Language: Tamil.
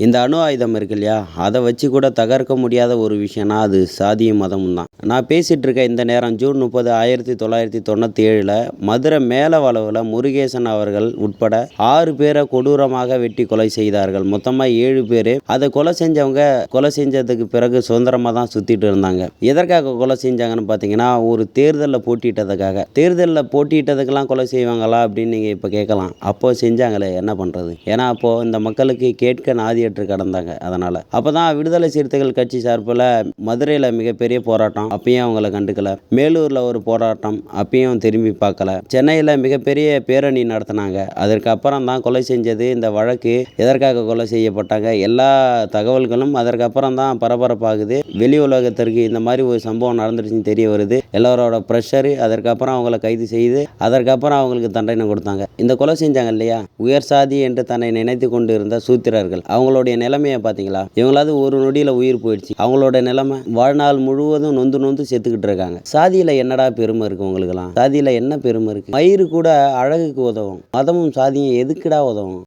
இந்த அணு ஆயுதம் இருக்கு இல்லையா அதை வச்சு கூட தகர்க்க முடியாத ஒரு விஷயம்னா அது சாதியும் மதமும் தான். நான் பேசிகிட்டு இருக்க இந்த நேரம் ஜூன் முப்பது ஆயிரத்தி தொள்ளாயிரத்தி தொண்ணூற்றி ஏழில் மதுரை மேலவளவில் முருகேசன் அவர்கள் உட்பட ஆறு பேரை கொடூரமாக வெட்டி கொலை செய்தார்கள். மொத்தமாக ஏழு பேர் அதை கொலை செஞ்சவங்க கொலை செஞ்சதுக்கு பிறகு சுதந்திரமாக தான் சுற்றிட்டு இருந்தாங்க. எதற்காக கொலை செஞ்சாங்கன்னு பார்த்தீங்கன்னா ஒரு தேர்தலில் போட்டியிட்டதுக்காக. தேர்தலில் போட்டியிட்டதுக்கெல்லாம் கொலை செய்வாங்களா அப்படின்னு நீங்கள் இப்போ கேட்கலாம். அப்போது செஞ்சாங்களே என்ன பண்ணுறது ஏன்னா அப்போது இந்த மக்களுக்கு கேட்க நாதியற்று கடந்தாங்க. அதனால் அப்போ தான் விடுதலை சிறுத்தைகள் கட்சி சார்பில் மதுரையில் மிகப்பெரிய போராட்டம் அப்பயும் அவங்கள கண்டுக்கல. மேலூரில் ஒரு போராட்டம் அப்பயும் திரும்பி பார்க்கல. சென்னையில் மிகப்பெரிய பேரணி நடத்தினாங்க. அதற்கு அப்புறம் தான் கொலை செஞ்சது இந்த வழக்கு எதற்காக கொலை செய்யப்பட்டாங்க எல்லா தகவல்களும் அதற்கப்புறம் தான் பரபரப்பாகுது. வெளி உலகத்திற்கு இந்த மாதிரி ஒரு சம்பவம் நடந்துருச்சுன்னு தெரிய வருது. எல்லாரோட ப்ரெஷரு அதற்கப்புறம் அவங்கள கைது செய்து அதற்கப்புறம் அவங்களுக்கு தண்டனை கொடுத்தாங்க. இந்த கொலை செஞ்சாங்க இல்லையா? உயர் சாதி என்று தன்னை நினைத்து கொண்டு இருந்த சூத்திரர்கள் அவங்களுடைய நிலைமையை பார்த்தீங்களா? இவங்களாவது ஒரு நொடியில் உயிர் போயிடுச்சு. அவங்களோட நிலைமை வாழ்நாள் முழுவதும் நொந்து நொந்து செத்துக்கிட்டு இருக்காங்க. சாதியில் என்னடா பெருமை இருக்குது உங்களுக்கெல்லாம்? சாதியில் என்ன பெருமை இருக்குது மயிறு கூட அழகுக்கு உதவும். மதமும் சாதியும் எதுக்குடா உதவும்?